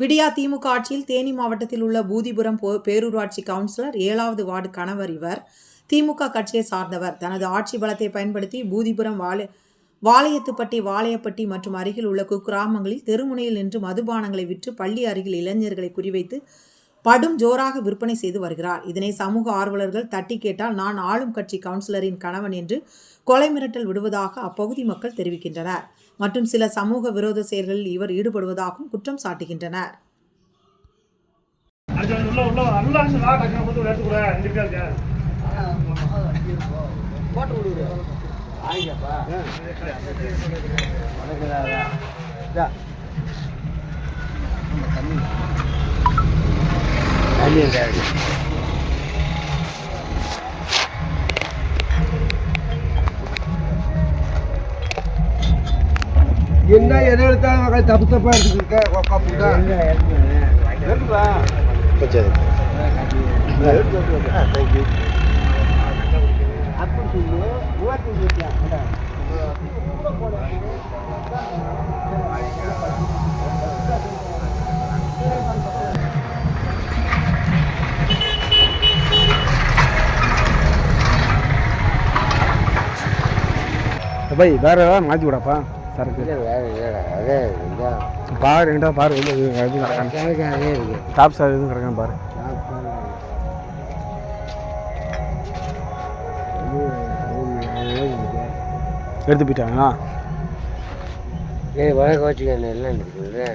விடியா திமுக ஆட்சியில் தேனி மாவட்டத்தில் உள்ள பூதிபுரம் போ- பேரூராட்சி கவுன்சிலர் ஏழாவது வார்டு கணவர் இவர். திமுக கட்சியை சார்ந்தவர். தனது ஆட்சி பலத்தை பயன்படுத்தி பூதிபுரம் வாழை வாளையத்துப்பட்டி வாளையப்பட்டி மற்றும் அருகில் உள்ள குக்கிராமங்களில் தெருமுனையில் நின்று மதுபானங்களை விற்று பள்ளி அருகில் இளைஞர்களை குறிவைத்து படும் ஜோராக விற்பனை செய்து வருகிறார். இதனை சமூக ஆர்வலர்கள் தட்டி கேட்டால் நான் ஆளும் கட்சி கவுன்சிலரின் கணவன் என்று கொலை மிரட்டல் விடுவதாக அப்பகுதி மக்கள் தெரிவிக்கின்றனர். மற்றும் சில சமூக விரோத செயல்களில் இவர் ஈடுபடுவதாகவும் குற்றம் சாட்டுகின்றனர். அது என்ன எதை எடுத்தாலும் மகள் தப்பு தப்பா எடுத்துக்கிட்ட ஒக்கா புண்டா பை வேற ஏதாவது மாற்றி விடப்பா? சரக்கு. அதே பாரு என்கிட்ட பாரு எது எது கிடக்கான்னு எனக்கு அதே இருக்கு. டாப் சார் எதுவும் கிடக்கான்னு பாரு. எடுத்து போயிட்டாங்களா? ஏய் வழக்க வச்சுக்க எல்லாம் இருக்குது